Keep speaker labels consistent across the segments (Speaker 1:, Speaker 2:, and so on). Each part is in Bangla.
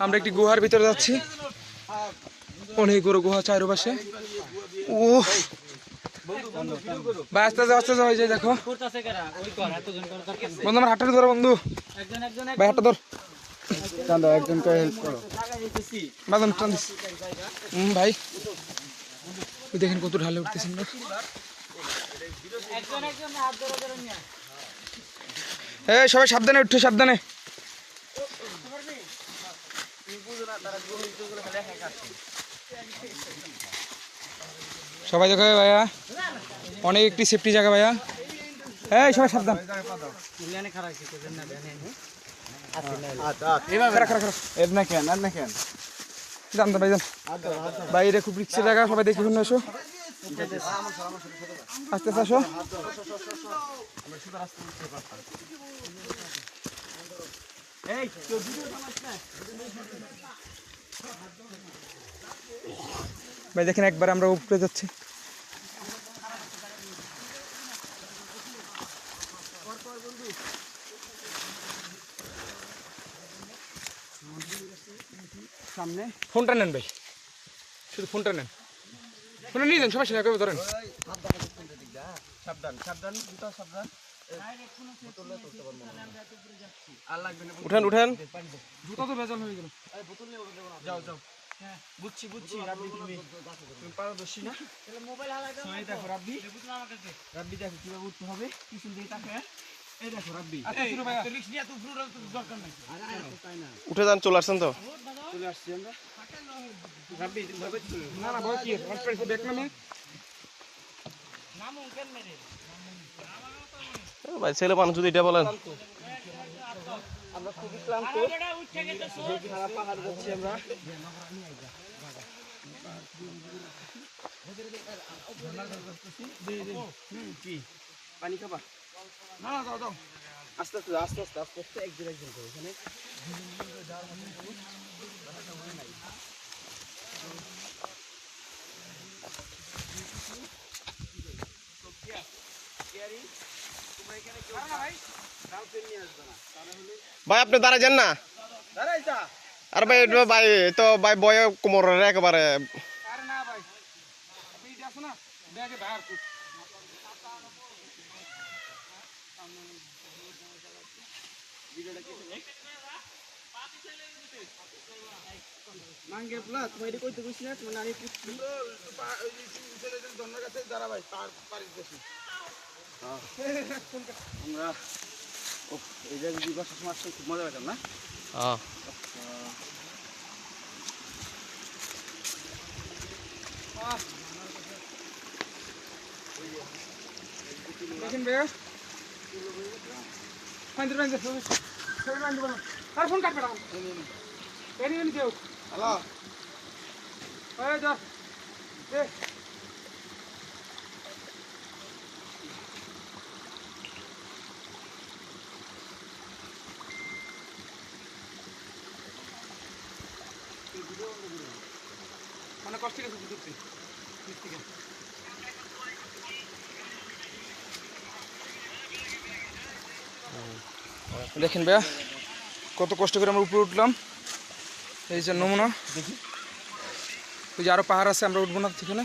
Speaker 1: আমরা একটি গুহার ভিতরে যাচ্ছি। অনেক বড় গুহা চারপাশে। ও ভাই আস্তে আস্তে আস্তে আস্তে হয়ে যায় দেখো? বন্ধু আমার হাতটা ধরো বন্ধু। ভাই হাতটা ধর।
Speaker 2: চান্দা একজনকে হেল্প করো।
Speaker 1: হুম ভাই। দেখেন কত ঢালে উঠতেছেন না এই সবাই সাবধানে উঠো সাবধানে। সবাই দেখো ভাইয়া অনেক একটি সেফটি জায়গা ভাইয়া। এই সবাই সাবধান।
Speaker 2: আচ্ছা
Speaker 1: জান তো ভাই জান বাইরে খুব রিক্সের জায়গা সবাই দেখে শুনে এসো। আস্তে আস্তে আসো। ভাই দেখেন একবার আমরা উপরে যাচ্ছি।
Speaker 2: সামনে।
Speaker 1: ফোনটা নেন ভাই। শুধু ফোনটা নেন। ফোনটা নিয়ে যান সবাই সেটা করে ধরেন।
Speaker 2: সাবধান সাবধান জুতা সাবধান।
Speaker 1: উঠেন উঠেন। জুতা তো ভেজাল হয়ে গেল।
Speaker 2: যাও যাও। বুঝছি বুঝছি রাব্বি তুমি তুমি পারদর্শী না?
Speaker 3: মোবাইল হালাই দাও
Speaker 2: এই দেখো রাব্বি। দেখো কীভাবে উঠতে হবে। এই দেখো
Speaker 3: নাই।
Speaker 4: উঠে যান চলে আসছেন তো।
Speaker 2: চলে আসছি আমরা। রাব্বি
Speaker 1: না না ভয় কি? আমার পেছে দেখ না মেয়ে
Speaker 3: নামও কেন মেরে?
Speaker 4: ভাই, ছেলে মানুষ যদি এটা বলেন।
Speaker 2: খাবা? আস্তে আস্তে আস্তে আস্তে আস্তে আস্তে একজন একজন করে
Speaker 4: ভাই, আপনি দাঁড়ায় যান না।
Speaker 2: দাঁড়াই যা
Speaker 4: আর ভাই এটা ভাই তো ভাই, বয়ে কোমরের একেবারে।
Speaker 1: আরে না ভাই আপনি এটা আসো না ব্যাগে বার কর
Speaker 2: মাঙ্গে প্লা তোমার এটা কইতে কইছি না, তোমার নানি পুচ্ছি
Speaker 1: দাঁড়া ভাই পার পারি বেশি
Speaker 2: আমরা এই জায়গায় দুই বছর সময় আসলে খুব মজা পেতাম না?
Speaker 1: আর ফোন কাটবে না।
Speaker 2: হ্যালো।
Speaker 1: এই মানে কষ্ট গেছে থেকে দেখেন ভাইয়া কত কষ্ট করে আমরা উপরে উঠলাম। এই যে নমুনা। দেখি ওই যে আরও পাহাড় আছে আমরা উঠবো না সেখানে।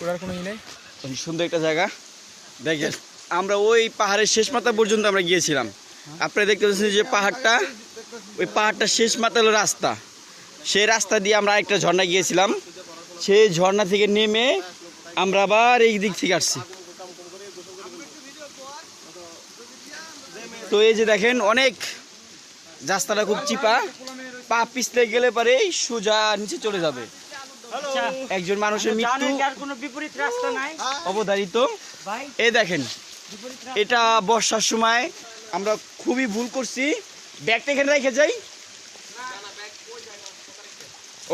Speaker 1: ওঠার কোনো ই নেই।
Speaker 2: সুন্দর একটা জায়গা। দেখেন আমরা ওই পাহাড়ের শেষ মাথা পর্যন্ত আমরা গিয়েছিলাম। আপনারা দেখতে পাচ্ছেন যে পাহাড়টা ওই পাহাড়টা শেষ মাথা হলো রাস্তা। সেই রাস্তা দিয়ে আমরা একটা ঝর্ণা গিয়েছিলাম। সেই ঝর্ণা থেকে নেমে আমরা আবার এই দিক থেকে আসছি। তো এই যে দেখেন অনেক রাস্তাটা খুব চিপা। পা পিছলে গেলে পরে সোজা নিচে চলে যাবে। একজন মানুষের মৃত্যু
Speaker 3: বিপরীত রাস্তা নাই?
Speaker 2: অবধারিত। এই দেখেন এটা বর্ষার সময় আমরা খুবই ভুল করছি। ব্যাগটা এখানে রেখে যাই।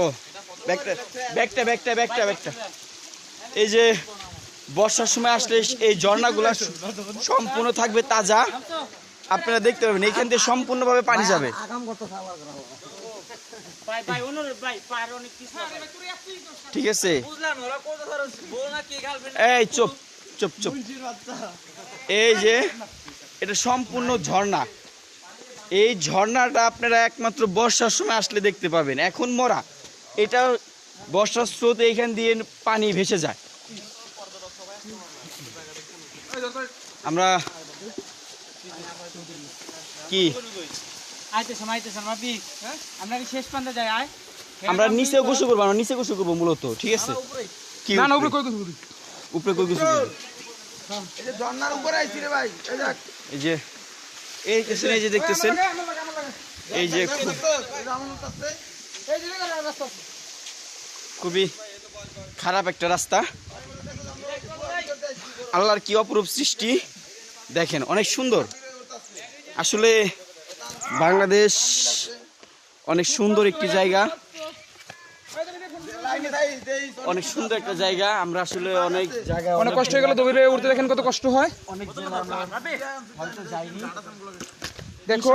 Speaker 2: ও ব্যাগটা ব্যাগটা ব্যাগটা ব্যাগটা ব্যাগটা। এই যে বর্ষার সময় আসলে এই ঝর্ণাগুলো সম্পূর্ণ থাকবে তাজা। আপনারা দেখতে পাবেন এখান থেকে সম্পূর্ণভাবে পানি যাবে। ঠিক আছে। এই চুপ চুপ চুপ। এই যে এটা সম্পূর্ণ ঝর্ণা। এই ঝর্ণাটা আপনারা একমাত্র বর্ষার সময় আসলে দেখতে পাবেন। এখন মরা। এটা বর্ষার স্রোত এইখান দিয়ে পানি ভেসে যায়। আমরা কি?
Speaker 3: মাপি আমরা শেষ প্রান্তে আয়।
Speaker 2: আমরা নিচে গোসল করব আমরা নিচে গোসল করব মূলত ঠিক আছে? কি
Speaker 1: না না উপরে? কই কই
Speaker 2: উপরে কই গোসল করব?
Speaker 1: এই যে ঝর্ণার উপরে আইছি রে ভাই এই
Speaker 2: যে এই দেখতেছেন এই যে দেখতেছেন এই খুবই খারাপ একটা রাস্তা। আল্লাহর কি অপরূপ সৃষ্টি। দেখেন অনেক সুন্দর। আসলে বাংলাদেশ অনেক সুন্দর একটি জায়গা। অনেক সুন্দর একটা জায়গা। আমরা আসলে অনেক জায়গা
Speaker 1: অনেক কষ্ট হয়ে গেল দবিরে উঠতে দেখেন কত কষ্ট হয়।
Speaker 2: অনেক
Speaker 1: দেখো।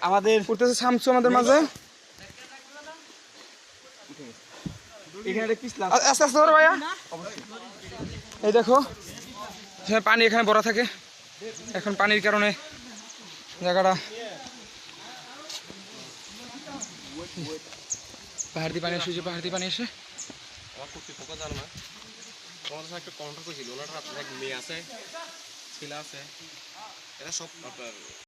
Speaker 2: আমাদের
Speaker 1: উঠতেছে শামসু আমাদের মাঝে
Speaker 2: এখানে পিছলা
Speaker 1: আ- আস্তে আস্তে ধরো ভাইয়া। এই দেখো হ্যাঁ পানি এখানে ভরা থাকে। এখন পানির কারণে জায়গাটা পাহাড় দিয়ে পানি এসে যে পাহাড় দিয়ে পানি এসে।
Speaker 4: আমার কর্তৃপক্ষ জানো না? তোমাদের সাথে একটা কন্ট্রাক্ট করেছিল ওনার এক মেয়ে আছে ছেলে আছে। এরা সব আপনার